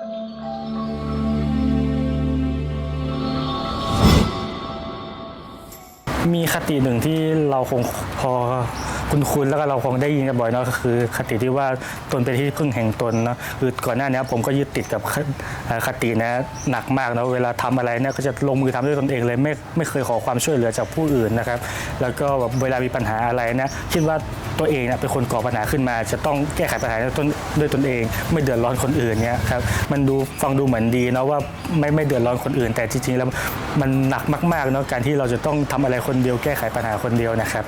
Música มีคติหนึ่งที่เราคงพอคุ้นๆแล้วก็เราคงได้ยินกันบ่อยเนาะก็คือ คติที่ว่าตนเป็นที่พึ่งแห่งตนเนาะคือก่อนหน้านี้ผมก็ยึดติดกับคตินะหนักมากเนาะเวลาทำอะไรเนี่ยก็จะลงมือทำด้วยตนเองเลยไม่ไม่เคยขอความช่วยเหลือจากผู้อื่นนะครับ แล้วก็แบบเวลามีปัญหาอะไรนะคิดว่าตัวเองเนี่ยเป็นคนก่อปัญหาขึ้นมา จะต้องแก้ไขปัญหาด้วยตนด้วยตนเอง ไม่เดือดร้อนคนอื่นเนี่ยครับมันดูฟังดูเหมือนดีเนาะว่า ไม่ไม่เดือดร้อนคนอื่น แต่จริงๆแล้วมันหนักมากๆเนาะการที่เราจะต้องทำอะไรคนเดียวแก้ไขปัญหาคนเดียวนะครับ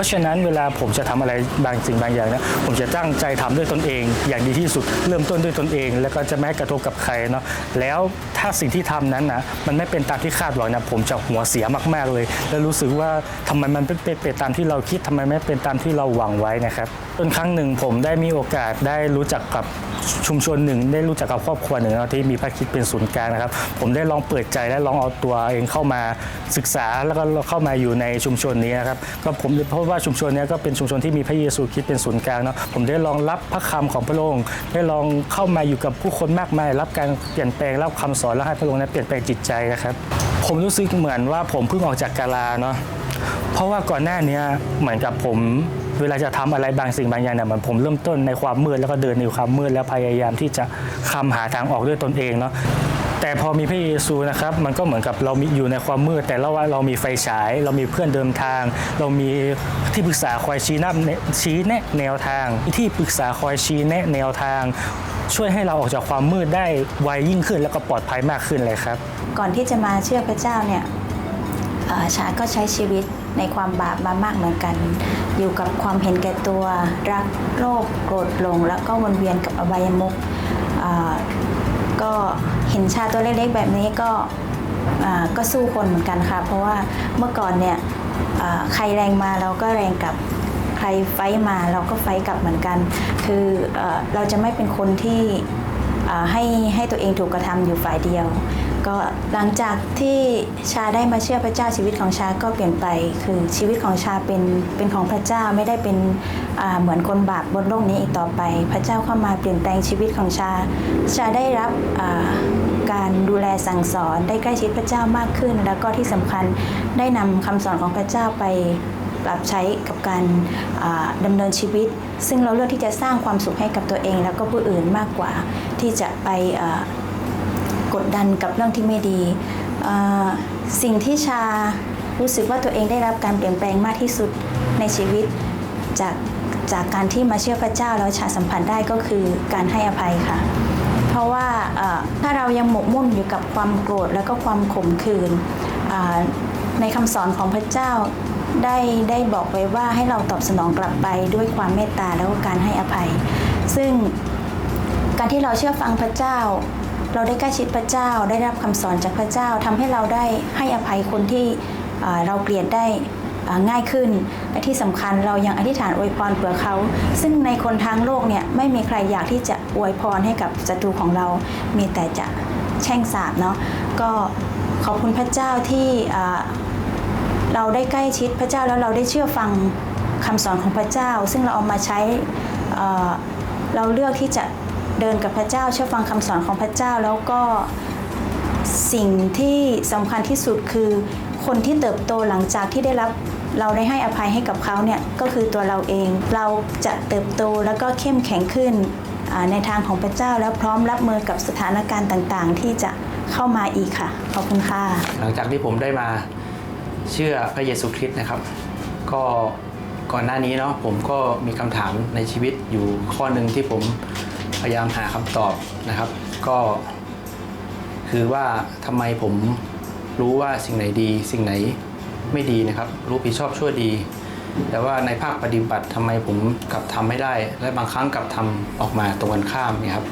ราะฉะนั้นเวลาผมจะทำอะไรบางสิ่งบางอย่างนะผมจะตั้งใจทำด้วยตนเอง อย่างดีที่สุด เริ่มต้นด้วยตนเอง แล้วก็จะไม่กระทบกับใครเนาะแล้วถ้าสิ่งที่ทำนั้นนะมันไม่เป็นตามที่คาดหวังนะผมจะหัวเสียมาก ๆเลย แล้วรู้สึกว่าทำไมมันเป็นเป็นเป็นตามที่เราคิดทำไมไม่เป็นตามที่เราหวังไว้นะครับจนครั้งหนึ่งผมได้มีโอกาสได้รู้จักกับชุมชนหนึ่งได้รู้จักกับครอบครัวหนึ่งที่มีพระคิดเป็นศูนย์กลางนะครับ ผมได้ลองเปิดใจและลองเอาตัวเองเข้ามาศึกษาแล้วก็เข้ามาอยู่ในชุมชนนี้นะครับก็ผมเพราะว่าชุมชนนี้ก็เป็นชุมชนที่มีพระเยซูคริดเป็นศูนย์กลางเนาะผมได้ลองรับพระคำของพระองค์ ได้ลองเข้ามาอยู่กับผู้คนมากมาย รับการเปลี่ยนแปลงรับคำสอนแล้วให้พระองค์นั้นเปลี่ยนแปลงจิตใจนะครับ ผมรู้สึกเหมือนว่าผมเพิ่งออกจากกาลาเนาะเพราะว่าก่อนหน้านี้เหมือนกับผมเวลาจะทำอะไรบางสิ่งบางอย่างเนี่ยเหมือนผมเริ่มต้นในความมืดแล้วก็เดินในความมืดแล้วพยายามที่จะคำหาทางออกด้วยตนเองเนาะ แต่พอมีพระเยซูนะครับ มันก็เหมือนกับเรามีอยู่ในความมืด แต่เราว่าเรามีไฟฉาย เรามีเพื่อนเดินทาง เรามีที่ปรึกษาคอยชี้นำชี้แนะแนวทาง ที่ปรึกษาคอยชี้แนะแนวทาง ช่วยให้เราออกจากความมืดได้ไวยิ่งขึ้น แล้วก็ปลอดภัยมากขึ้นเลยครับ ก่อนที่จะมาเชื่อพระเจ้าเนี่ยเอ่อชาก็ใช้ชีวิตในความบาปมามากเหมือนกัน อยู่กับความเห็นแก่ตัว รักโลภโกรธหลง แล้วก็วนเวียนกับอบายมุขเอ่อก็เห็ นชาตัวเล็กๆแบบนี้ก็ก็สู้คนเหมือนกันค่ะ เพราะว่าเมื่อก่อนเนี่ยใครแรงมาเราก็แรงกลับใครไฟมาเราก็ไฟกลับเหมือนกัน คือเอเราจะไม่เป็นคนที่ ให้ให้ตัวเองถูกกระทำอยู่ฝ่ายเดียว ก็หลังจากที่ชาได้มาเชื่อพระเจ้าชีวิตของชาก็เปลี่ยนไป คือชีวิตของชาเป็นเป็นของพระเจ้าไม่ได้เป็นเหมือนคนบาปบนโลกนี้อีกต่อไป พระเจ้าเข้ามาเปลี่ยนแปลงชีวิตของชา ชาได้รับการดูแลสั่งสอนได้ใกล้ชิดพระเจ้ามากขึ้น แล้วก็ที่สำคัญได้นำคำสอนของพระเจ้าไป ปรับใช้กับการอ่าดำเนินชีวิต ซึ่งเราเลือกที่จะสร้างความสุขให้กับตัวเอง แล้วก็ผู้อื่นมากกว่าที่จะไปกดดันกับเรื่องที่ไม่ดีสิ่งที่ชารู้สึกว่าตัวเองได้รับการเปลี่ยนแปลงมากที่สุดในชีวิตจากจากการที่มาเชื่อพระเจ้าแล้วชาสัมผัสได้ก็คือการให้อภัยค่ะ เพราะว่าถ้าเรายังหมกมุ่นอยู่กับความโกรธแล้วก็ความขมขื่นในคำสอนของพระเจ้า ได้ได้บอกไว้ว่าให้เราตอบสนองกลับไปด้วยความเมตตาแล้วก็การให้อภัย ซึ่งการที่เราเชื่อฟังพระเจ้า เราได้ใกล้ชิดพระเจ้า ได้รับคำสอนจากพระเจ้าทำให้เราได้ให้อภัยคนที่เราเกลียดได้ง่ายขึ้นและที่สำคัญเรายังอธิษฐานอวยพรเผื่อเขา ซึ่งในคนทางโลกเนี่ยไม่มีใครอยากที่จะอวยพรให้กับศัตรูของเรา มีแต่จะแช่งสาบเนาะก็ขอบคุณพระเจ้าที่ เราได้ใกล้ชิดพระเจ้าแล้วเราได้เชื่อฟังคำสอนของพระเจ้า ซึ่งเราเอามาใช้เเราเลือกที่จะเดินกับพระเจ้าเชื่อฟังคำสอนของพระเจ้าแล้วก็สิ่งที่สำคัญที่สุดคือคนที่เติบโตหลังจากที่ได้รับเราได้ให้อภัยให้กับเขาเนี่ยก็คือตัวเราเอง เราจะเติบโตแล้วก็เข้มแข็งขึ้นในทางของพระเจ้าแล้วพร้อมรับมือกับสถานการณ์ต่างๆ ที่จะเข้ามาอีกค่ะ ขอบคุณค่ะ หลังจากที่ผมได้มา เชื่อพระเยซูคริสต์นะครับ ก็ก่อนหน้านี้เนาะผมก็มีคำถามในชีวิตอยู่ข้อหนึ่งที่ผมพยายามหาคำตอบนะครับ ก็คือว่าทำไมผมรู้ว่าสิ่งไหนดี สิ่งไหนไม่ดีนะครับ รู้ผิดชอบชั่วดี แต่ว่าในภาคปฏิบัติทำไมผมกลับทำไม่ได้ และบางครั้งกลับทำออกมาตรงกันข้ามนี่ยครับ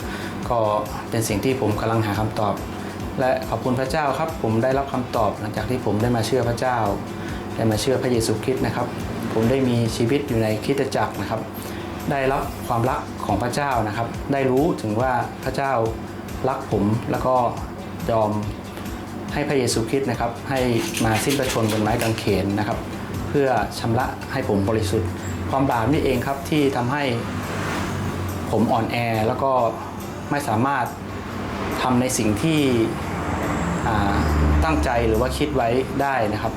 ก็เป็นสิ่งที่ผมกำลังหาคำตอบ และขอบคุณพระเจ้าครับ ผมได้รับคำตอบหลังจากที่ผมได้มาเชื่อพระเจ้า ได้มาเชื่อพระเยซูคริสต์นะครับ ผมได้มีชีวิตอยู่ในคริสตจักรนะครับ ได้รับความรักของพระเจ้านะครับ ได้รู้ถึงว่าพระเจ้ารักผมแล้วก็ยอมให้พระเยซูคริสต์นะครับ ให้มาสิ้นพระชนบนไม้กางเขนนะครับ เพื่อชำระให้ผมบริสุทธิ์ ความบาปนี่เองครับที่ทำให้ผมอ่อนแอแล้วก็ไม่สามารถทำในสิ่งที่ ตั้งใจหรือว่าคิดไว้ได้นะครับ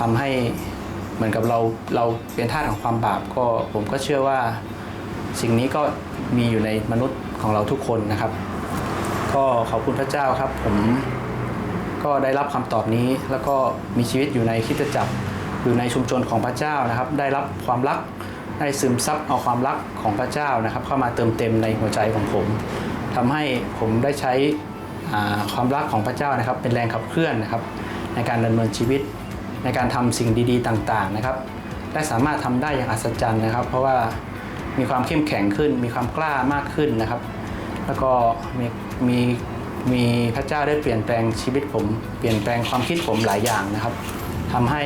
ทำให้เหมือนกับเราเราเป็นทาสของความบาปก็ผมก็เชื่อว่าสิ่งนี้ก็มีอยู่ในมนุษย์ของเราทุกคนนะครับ ก็ขอบคุณพระเจ้าครับ ผมก็ได้รับคำตอบนี้ แล้วก็มีชีวิตอยู่ในคิดจักรอยู่ในชุมชนของพระเจ้านะครับ ได้รับความรักได้ซึมซับเอาความรักของพระเจ้านะครับ เข้ามาเติมเต็มในหัวใจของผมทำให้ผมได้ใช้ ความรักของพระเจ้านะครับ เป็นแรงขับเคลื่อนนะครับ ในการดำเนินชีวิต ในการทำสิ่งดีๆ ต่างๆนะครับ และสามารถทำได้อย่างอัศจรรย์นะครับ เพราะว่ามีความเข้มแข็งขึ้น มีความกล้ามากขึ้นนะครับ แล้วก็มีมีมีพระเจ้าได้เปลี่ยนแปลงชีวิตผม เปลี่ยนแปลงความคิดผมหลายอย่างนะครับทำให้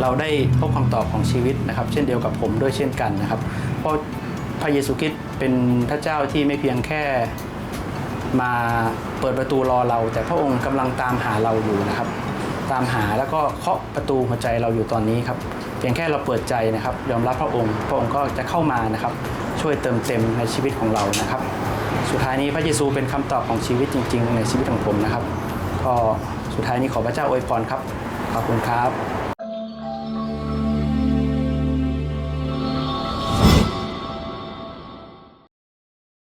เราได้พบคำตอบของชีวิตนะครับ เช่นเดียวกับผมด้วยเช่นกันนะครับ เพราะพระเยซูคริสต์เป็นพระเจ้าที่ไม่เพียงแค่ มาเปิดประตูรอเรา แต่พระองค์กำลังตามหาเราอยู่นะครับ ตามหาแล้วก็เคาะประตูหัวใจเราอยู่ตอนนี้ครับเพียงแค่เราเปิดใจนะครับ ยอมรับพระองค์ พระองค์ก็จะเข้ามานะครับ ช่วยเติมเต็มในชีวิตของเรานะครับ สุดท้ายนี้พระเยซูเป็นคำตอบของชีวิตจริง ๆ ในชีวิตของผมนะครับ ก็สุดท้ายนี้ขอพระเจ้าอวยพรครับขอบคุณครับ